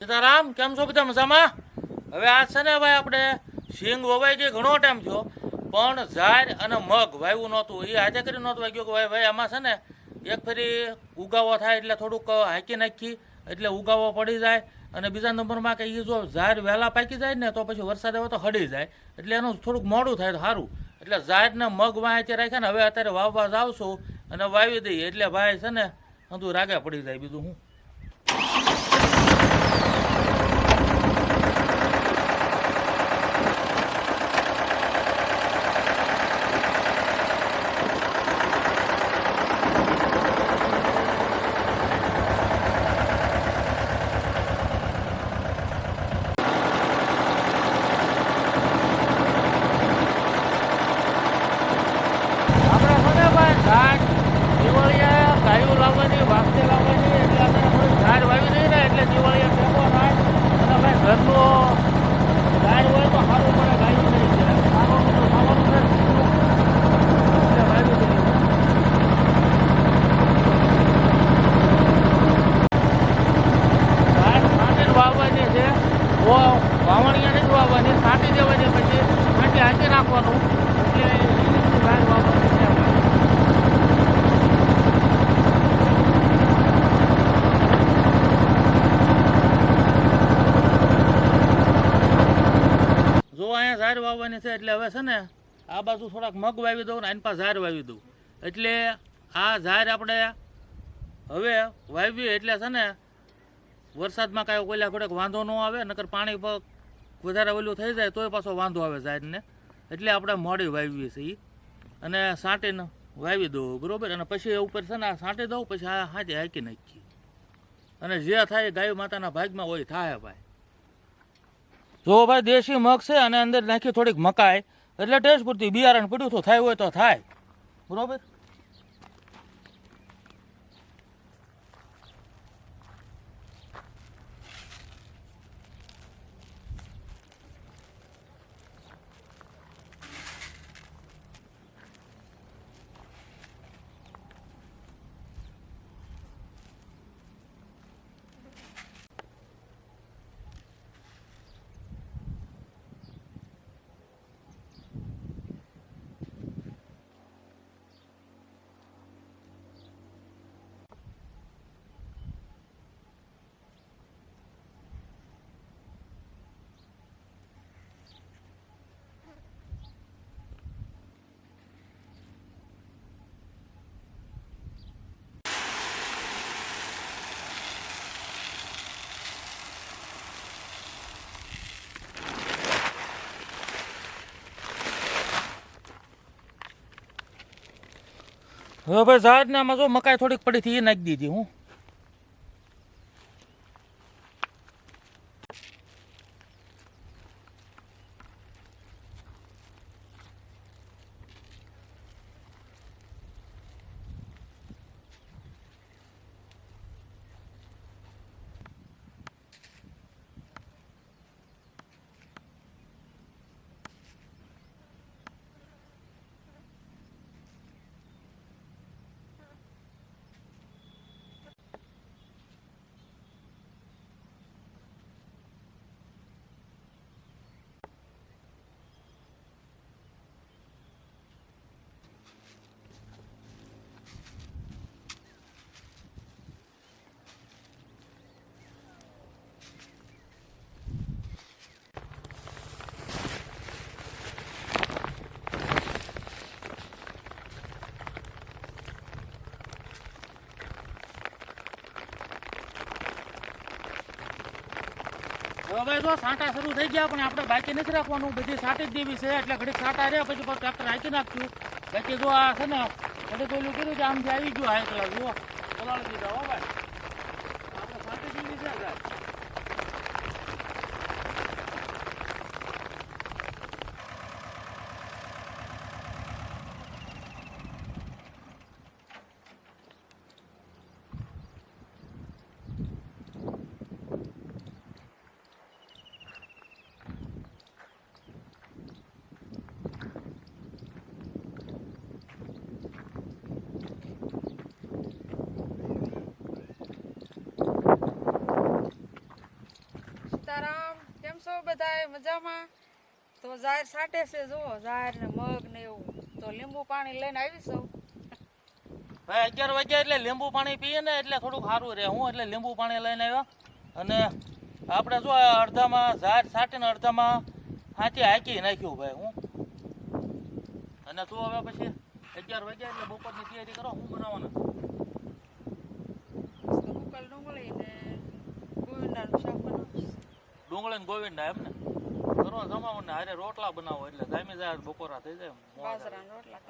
સીતારામ, કેમ છો બધા મજામાં? હવે આ છે ને ભાઈ આપણે સિંગ વવાઈ ગઈ ઘણો ટાઈમ થયો, પણ ઝાર અને મગ વાવ્યું નહોતું. એ આજે કરી નહોતું વાગ્યું કે ભાઈ ભાઈ, આમાં છે ને એક ફેરી ઉગાવો થાય એટલે થોડુંક હાંકી નાખી, એટલે ઉગાવો પડી જાય અને બીજા નંબરમાં કે એ જો ઝાર વહેલા પાકી જાય ને તો પછી વરસાદ આવે તો હડી જાય. એટલે એનું થોડુંક મોડું થાય તો સારું એટલે ઝાડને મગ વાંચે રાખ્યા ને હવે અત્યારે વાવવા છું અને વાવી દઈએ. એટલે ભાઈ છે ને બધું રાગે પડી જાય બીજું હું આપણે છે ને ભાઈ ઝાડ દિવાળીએ ગાયો લાવવાની વાગતે લાવવાની એટલે આપણે થોડીક ઝાડ વાવી દઈએ ને એટલે દિવાળીએ ટેકો થાય અને ભાઈ ઘરનું ઝાડ હોય તો સારું પડે ગાયો નહીં જાય સારું બધું ખાવાનું છે એટલે વાવી દઈએ ઝાડ છાંટીને વાવવાની છે ઓ વાવણીયા નહીં વાવવાની દેવા દેવાની પછી છાંટી હાંકી નાખવાનું ઝાડ વાવવાનું છે છે એટલે હવે છે ને આ બાજુ થોડાક મગ વાવી દઉં ને આની પાસે ઝાડ વાવી દઉં. એટલે આ ઝાડ આપણે હવે વાવીએ એટલે છે ને વરસાદમાં કાંઈ ઓલા ઘડે વાંધો ન આવે, નકર પાણી વધારે ઓલું થઈ જાય તોય પાછો વાંધો આવે ઝાડને એટલે આપણે મોડી વાવીએ છીએ. અને સાંટીને વાવી દઉં બરાબર? અને પછી એ ઉપર છે ને આ સાંટી દઉં, પછી આ હાથે હાંકી નાખીએ. અને જે થાય ગાય માતાના ભાગમાં હોય, થાય ભાઈ. જો ભાઈ દેશી મગ છે અને અંદર નાખી થોડીક મકાઈ. એટલે ટેસ્ટ પૂરતી બિયારણ પડ્યું તો થાય હોય તો થાય. બરોબર? હવે ભાઈ આમાં જો મકાઈ થોડીક પડી હતી એ નાખી દીધી હું. હવે જો સાંટા શરૂ થઈ ગયા, પણ આપણે બાકી નથી રાખવાનું. બધી સાટી જ દેવી છે, એટલે ઘડીક સાટા રહ્યા પછી ટ્રેક્ટર હાંકી નાખશું. બાકી જો આ છે ને ઘડીક પેલું કર્યું છે આમથી આવી ગયું હાઈ કલર જુઓ. ચલાવી દીધા હો ભાઈ. આપણે સાટી દેવી છે બધાય મજામાં? તો જાહેર સાટે છે જુઓ જાહેર ને મગ ને એવું. તો લીંબુ પાણી લઈને આવી સૌ. ભાઈ અગિયાર વાગ્યા એટલે લીંબુ પાણી પીએ ને એટલે થોડુંક સારું રહે. હું એટલે લીંબુ પાણી લઈને આવ્યા. અને આપણે જો અડધામાં ઝાડ સાટીને અડધામાં હાથી હાકી નાખ્યું ભાઈ હું. અને તું હવે પછી અગિયાર વાગ્યા એટલે બપોરની તૈયારી કરો હું બનાવવાના. તો ડુંગળી ને ગુંડાનું શાક ડુંગળી ગોવિંદ ના એમ ને. કરો જમાવો ને હારે રોટલા બનાવો એટલે જામી જાય બપોરા થઈ જાય બાજરાના રોટલા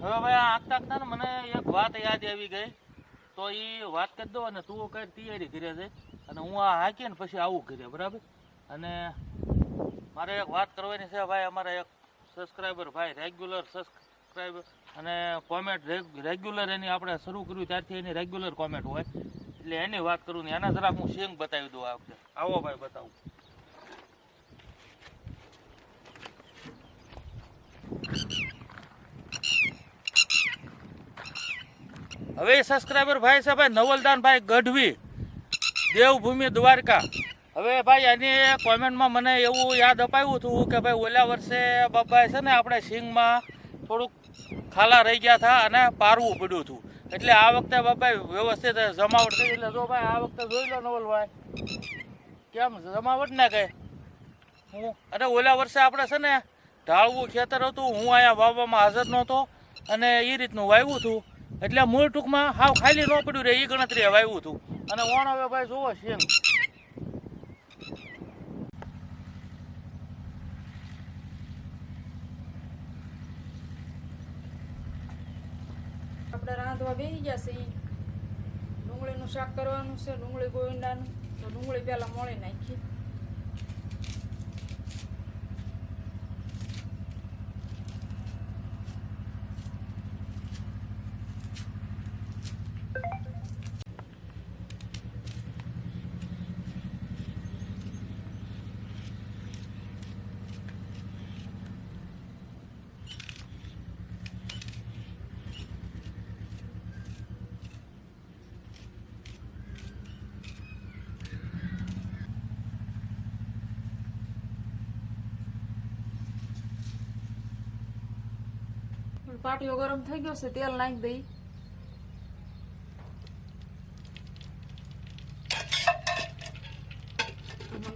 હવે ભાઈ આ આખતા આખતા ને મને એક વાત યાદ આવી ગઈ. તો એ વાત કરી દો અને તું કઈ તૈયારી કરે છે? અને હું આ હાંકી ને પછી આવું કરીએ બરાબર? અને મારે એક વાત કરવાની છે ભાઈ અમારા એક સબસ્ક્રાઈબર ભાઈ રેગ્યુલર સબસ્ક્રાઈબર અને કોમેન્ટ રેગ્યુલર એની આપણે શરૂ કર્યું ત્યારથી એની રેગ્યુલર કોમેન્ટ હોય. એટલે એની વાત કરું ને એના જરાક હું સિંગ બતાવી દઉં આ વખતે. આવો ભાઈ, બતાવું. હવે સબસ્ક્રાઈબર ભાઈ છે ભાઈ નવલદાનભાઈ ગઢવી, દેવભૂમિ દ્વારકા. હવે ભાઈ એની કોમેન્ટમાં મને એવું યાદ અપાયું હતું કે ભાઈ ઓલા વર્ષે બાપાએ છે ને આપણે સિંગમાં થોડુંક ખાલા રહી ગયા હતા અને પારવું પડ્યું હતું. એટલે આ વખતે બાપા વ્યવસ્થિત જમાવટ થઈ એટલે જો ભાઈ, આ વખતે જોઈ લો નવલભાઈ કેમ જમાવટ ને કહે હું, અને ઓલા વર્ષે આપણે છે ને, ઢાળવું ખેતર હતું. હું અહીંયા વાવવામાં હાજર નહોતો અને એ રીતનું વાવ્યું હતું. એટલે મૂળ ટૂંકમાં હાવ ખાલી ન પડ્યું રે એ ગણતરીએ વાવ્યું હતું. અને વણ હવે ભાઈ જોવો છે આપણે રાંધવા બેસી ગયા છે. ડુંગળીનું શાક કરવાનું છે, ડુંગળી ગોવિંદાનું તો ડુંગળી પહેલાં મોળી નાખી પાટીઓ ગરમ થઈ ગયો છે, તેલ નાખી દઈ.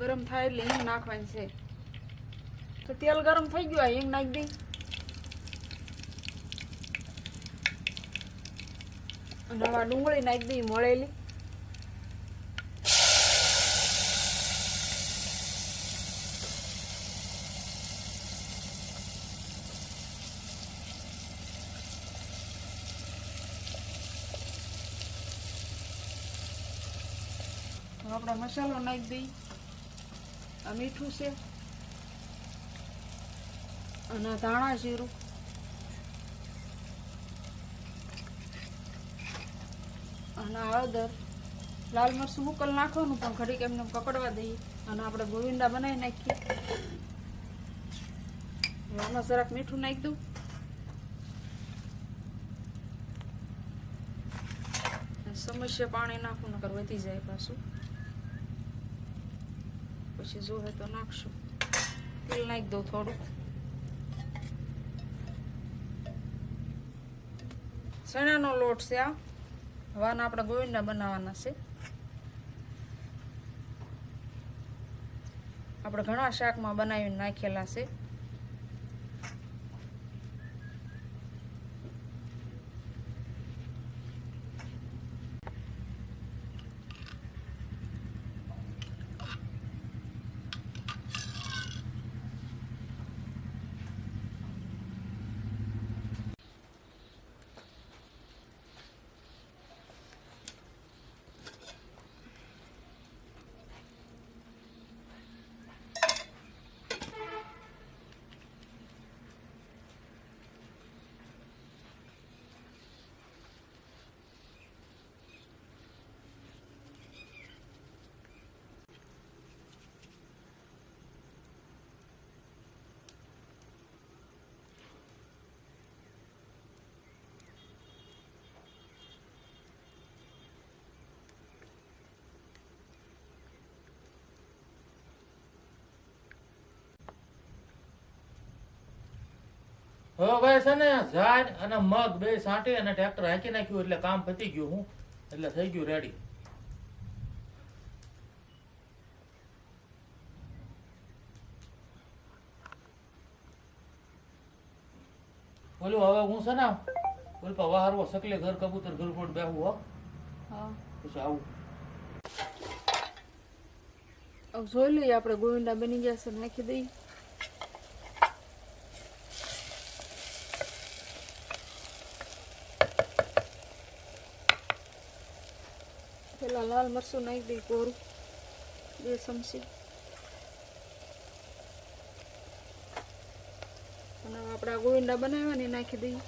ગરમ થાય એટલે હિંગ નાખવાની છે. તો તેલ ગરમ થઈ ગયું હિંગ નાખી દઈ. અને ડુંગળી નાખી દઈ, મળેલી. આપણે મસાલો નાખી દઈ. આ મીઠું છે. અને ધાણા જીરું. અને હળદર. લાલ મરચું મુકલ નાખવાનું, પણ ઘડીક એમને પકડવા દઈએ. અને આપણે ગોવિંદા બનાવી નાખીએ. આમાં જરાક મીઠું નાખી દઉં. સમસ્યા પાણી નાખવું નકર વધી જાય પાછું. પછી જોવે તો નાખશું. તેલ નાખી દઉં થોડુંક. ચણાનો લોટ છે આ. હવાના આપણે ગોવિંદા બનાવવાના છે. આપણે ઘણા શાકમાં બનાવીને નાખેલા છે. હવે ભાઈ છે ને ઝાડ અને મગ બે સાંટી અને ટ્રેક્ટર હાંકી નાખ્યું એટલે કામ પતી ગયું હું. એટલે થઈ ગયું રેડી બોલું હવે હું છે ને બોલ પા વાહરવો સકલે ઘર કબૂતર ઘર કોટ બેહું હો. પછી આવું. જોઈ લઈએ આપણે ગોવિંદા બની ગયા છે નાખી દઈએ પેલા લાલ મરચું નાખી દઈ કોરું બે ચમચી અને આપણે આ ગોવિંદા બનાવ્યા ને એ નાખી દઈએ.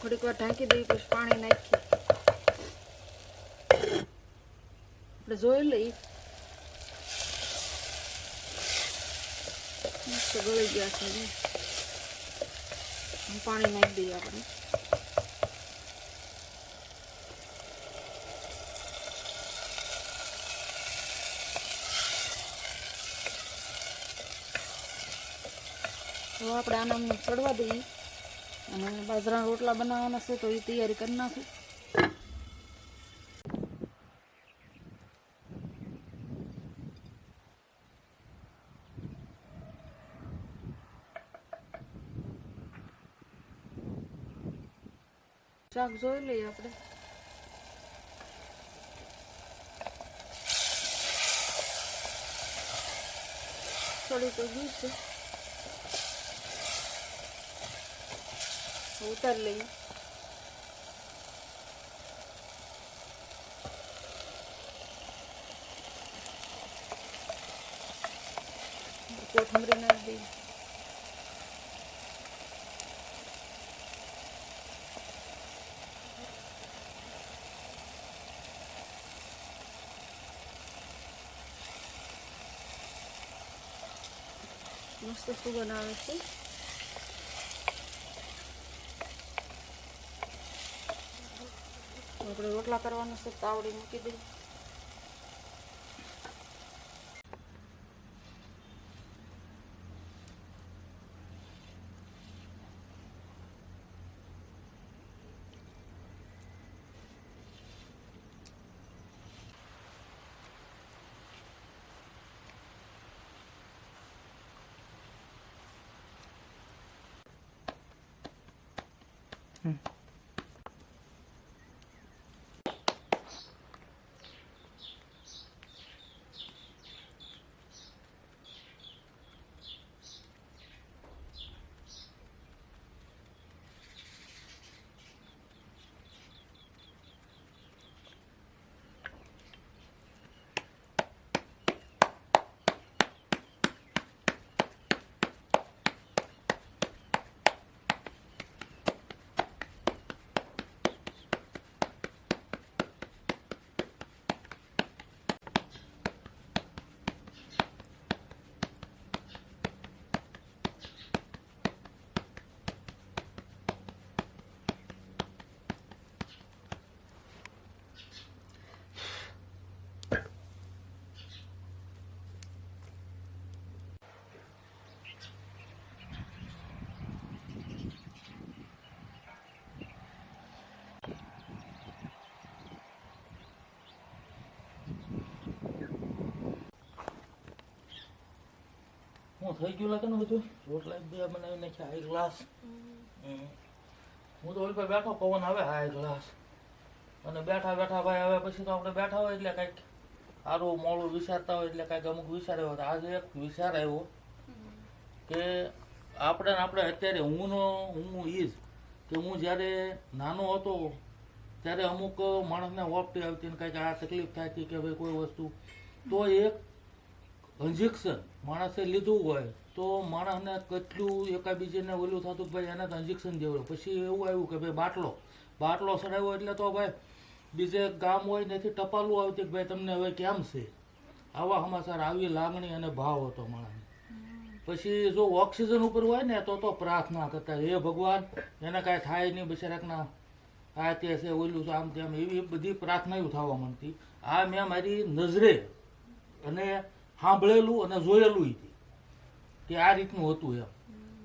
ઘડીક વાર ઢાંકી દઈએ, પછી પાણી નાખીએ. આપણે જોઈ લઈએ. ગળી ગયા છે પાણી નાખી દઈએ આપણે. તો આપણે આના ચડવા દઈએ. અને બાજરાના રોટલા બનાવવાના છે તો એ તૈયારી કરી નાખું. શાક જોઈ લઈએ આપણે થોડી તો ગયું છે ઉતારી લઈએ કોથમરી નાખી દઈએ મસ્ત સુગંધ આવે છે આપણે રોટલા કરવાના છે તાવડી મૂકી દઈએ Mm. હું થઈ ગયું લાગે ને બધું? રોટલા બે બનાવી નાખ્યા એક ગ્લાસ. હું તો ઓલી પર બેઠો, પવન આવે હાઈ ગ્લાસ. અને બેઠા બેઠા ભાઈ હવે પછી તો આપણે બેઠા હોય એટલે કંઈક સારું મોડું વિચારતા હોય એટલે કંઈક અમુક વિચાર આવ્યો આજે એક વિચાર આવ્યો કે આપણે આપણે અત્યારે હુંનો હું ઈજ કે હું જ્યારે નાનો હતો ત્યારે અમુક માણસને ઓપટી આવતી ને કંઈક આ તકલીફ થાય હતી કે ભાઈ કોઈ વસ્તુ. તો એક ઇન્જેક્શન માણસે લીધું હોય તો માણસને કેટલું એકાબીજીને ઓલું થતું કે ભાઈ એને તો ઇન્જેક્શન દેવડ્યું પછી એવું આવ્યું કે ભાઈ બાટલો બાટલો ચડાવ્યો એટલે તો ભાઈ બીજે ગામ હોય નથી ટપાલું આવતી કે ભાઈ તમને હવે કેમ છે? આવા સમાચાર આવી લાગણી અને ભાવ હતો માણસને. પછી જો ઓક્સિજન ઉપર હોય ને તો તો પ્રાર્થના કરતા હે ભગવાન, એને કાંઈ થાય નહીં, બિચારાકના આ તે છે, ઓલું છે, આમ તેમ, એવી બધી પ્રાર્થનાઓ થવા માંડતી. આ મેં મારી નજરે અને સાંભળેલું અને જોયેલું કે આ રીતનું હતું એમ.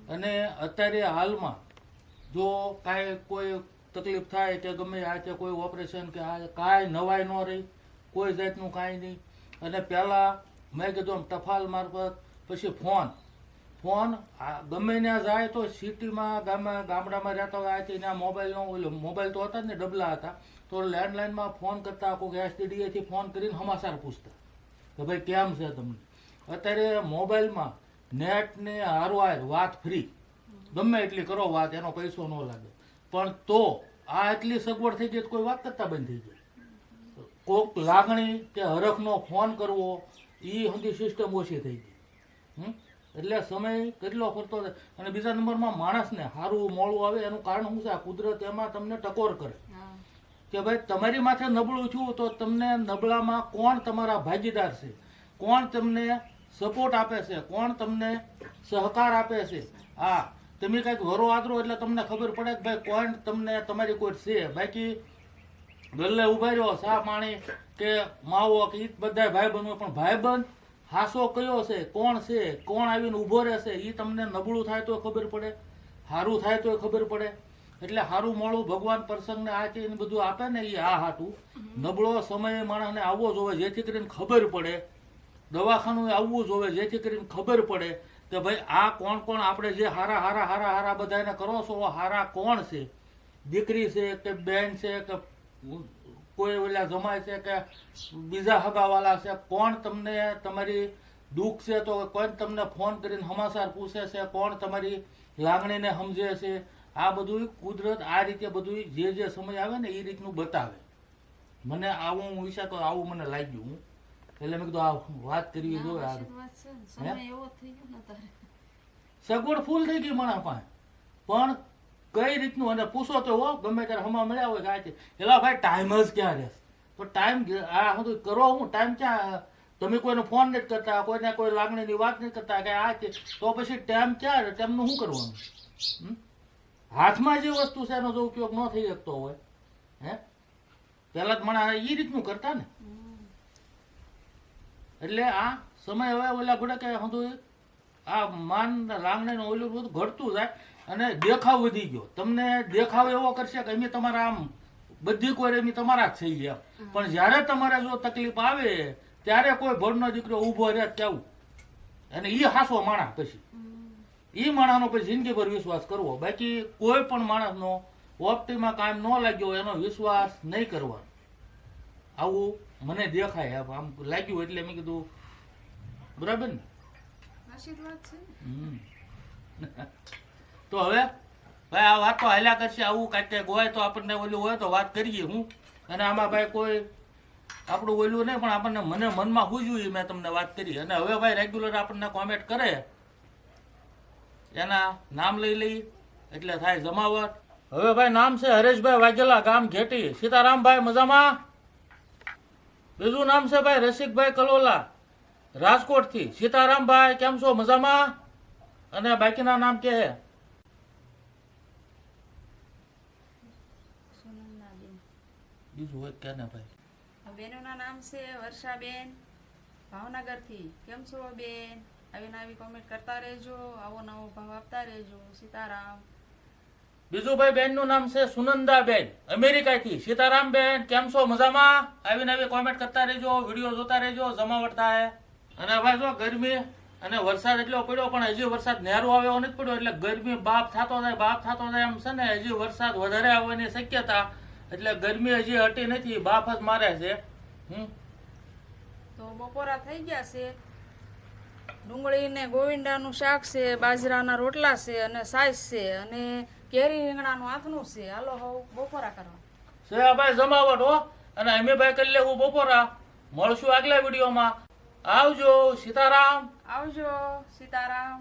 અને અત્યારે હાલમાં જો કાંઈ કોઈ તકલીફ થાય કે ગમે આ કે કોઈ ઓપરેશન કે આ, કાંઈ નવાય ન રહી, કોઈ જાતનું કાંઈ નહીં. અને પહેલાં મેં કીધું ટપાલ મારફત પછી ફોન. ફોન ગમે ત્યાં જાય તો સિટીમાં, ગામે, ગામડામાં રહેતા હોય આથી ત્યાં મોબાઈલનો ઓલો મોબાઈલ તો હતા જ ને, ડબલા હતા. તો લેન્ડલાઇનમાં ફોન કરતા કોઈ એસટીડીએથી ફોન કરીને સમાચાર પૂછતા. કે ભાઈ કેમ છે તમને? અત્યારે મોબાઈલમાં નેટ ને હારવાર વાત ફ્રી ગમે એટલી કરો વાત, એનો પૈસો ન લાગે. પણ તો આ એટલી સગવડ થઈ ગઈ કોઈ વાત કરતા બંધ થઈ ગઈ કોક લાગણી કે હરખનો ફોન કરવો એ સુધી સિસ્ટમ ઓછી થઈ ગઈ? એટલે સમય કેટલો કરતો થાય અને બીજા નંબરમાં માણસને સારું મોડું આવે એનું કારણ શું છે? આ કુદરત એમાં તમને ટકોર કરે. કે ભાઈ, તમારી માથે નબળું છું તો તમને નબળામાં કોણ તમારા ભાગીદાર છે? કોણ તમને સપોર્ટ આપે છે? કોણ તમને સહકાર આપે છે? હા, તમે કંઈક વરો આદરો એટલે તમને ખબર પડે કે ભાઈ, કોણ તમને તમારી કોઈ છે? બાકી ગલ્લે ઊભા રહ્યો, સા પાણી કે માવો કે ઈ બધા ભાઈ બનવું પણ ભાઈ બંધ હાસો કયો છે? કોણ છે? કોણ આવીને ઊભો રહેશે? એ તમને નબળું થાય તો ખબર પડે સારું થાય તો ખબર પડે. એટલે સારું મોડું ભગવાન પ્રસંગને આ તે ને બધું આપે ને એ આ હાટું. નબળો સમય માણસને આવવો જોવે, જેથી કરીને ખબર પડે. દવાખાનું આવવું જોવે, જેથી કરીને ખબર પડે કે ભાઈ આ કોણ કોણ આપણે જે હારા હારા હારા હારા બધાને કરો છો હારા કોણ છે? દીકરી છે કે બેન છે કે કોઈ ઓલા જમાય છે કે બીજા હગાવાલા છે? કોણ તમને તમારી દુઃખ છે તો કોણ તમને ફોન કરીને હમાસાર પૂછે છે? કોણ તમારી લાગણીને સમજે છે? આ બધું કુદરત આ રીતે બધું જે જે સમય આવે ને એ રીતનું બતાવે. મને આવું હું વિચાર તો આવું મને લાગ્યું હું. એટલે મેં કીધું આ વાત કરવી તારે સગવડ ફૂલ થઈ ગઈ મારા પાસે. પણ કઈ રીતનું અને પૂછો તો હો ગમે ત્યારે હમા મળ્યા હોય કાંઈ એલા ભાઈ ટાઈમ જ ક્યાં રહેશે? તો ટાઈમ આ હું કરો હું ટાઈમ ક્યાં? તમે કોઈને ફોન નથી કરતા કોઈને કોઈ લાગણીની વાત નથી કરતા કે આ છે તો પછી ટાઈમ ક્યાં ટાઈમનું શું કરવાનું? હમ? હાથમાં જે વસ્તુ છે એનો જો ઉપયોગ ન થઈ શકતો હોય હે? પહેલા જ મને એ રીતનું કરતા ને. એટલે આ સમય હવે ઓલા ઘોડે કે હંધું આ માન લાગણી ને ઓલું બધું ઘટતું જાય અને દેખાવ વધી ગયો. તમને દેખાવ એવો કરશે કે અમે તમારા આમ બધી કોઈ એમ તમારા જ થઈ ગયા. પણ જ્યારે તમારે જો તકલીફ આવે ત્યારે કોઈ ભણનો દીકરો ઊભો રહે કેવું અને એ હાસો માણા પછી. એ માણસનો પછી જિંદગી પર વિશ્વાસ કરવો. બાકી કોઈ પણ માણસનો ઓપ્ટીમાં કામ ન લાગ્યો એનો વિશ્વાસ નહીં કરવાનો. આવું મને દેખાય. આમ લાગ્યું એટલે મેં કીધું બરાબર ને. તો હવે ભાઈ આ વાત તો હાલ્યા કરશે. આવું કાંઈક હોય તો આપણને ઓલું હોય તો વાત કરીએ હું. અને આમાં ભાઈ કોઈ આપણું ઓલું નહીં પણ આપણને મને મનમાં હું એ મેં તમને વાત કરી. અને હવે ભાઈ રેગ્યુલર આપણને કોમેન્ટ કરે. એના નામ લઈ લઈ એટલે થાય જમાવટ. હવે ભાઈ નામ છે હરેશભાઈ વાઘેલા ગામ ઘેટી. સીતારામભાઈ મજામાં? બીજું નામ છે ભાઈ રસિકભાઈ કલોલા રાજકોટથી. સીતારામભાઈ કેમ છો? મજામાં? અને બાકીના નામ કે હે? બીજું હોય કે ને ભાઈ? આ બેનોના નામ છે વર્ષાબેન ભાવનગરથી. કેમ છો બેન? આવી કોમેન્ટ કરતા રહેજો આવો નવો ભાવ આપતા રહેજો. સીતારામ. બીજું ભાઈ બેનનું નામ છે સુનંદાબેન અમેરિકાથી. સીતારામબેન કેમ છો? મજામાં? આવીને આવી કોમેન્ટ કરતા રહેજો વીડિયો જોતા રહેજો જમાવડતા હે અને ભાઈ જો ગરમી અને વરસાદ એટલો પડ્યો પણ હજી વરસાદ નેરો આવ્યો નથી પડ્યો એટલે ગરમી બાપ થતો જાય બાપ થતો જાય એમ છે ને હજી વરસાદ વધારે આવવાની શક્યતા. એટલે ગરમી હજી હટી નથી બાફ જ મારે છે. હમ? તો બપોરા થઈ ગયા છે. ડુંગળી ને ગોવિંદાનું શાક છે બાજરાના રોટલા છે અને સાઈઝ છે અને કેરી રીંગણાનું આથનું છે. હાલો હવે બપોરા કરવા. છે ભાઈ જમાવટ હો અને અમે ભાઈ કરી લેવું બપોરા. મળશું આગલા વિડીયોમાં. આવજો સીતારામ. આવજો સીતારામ.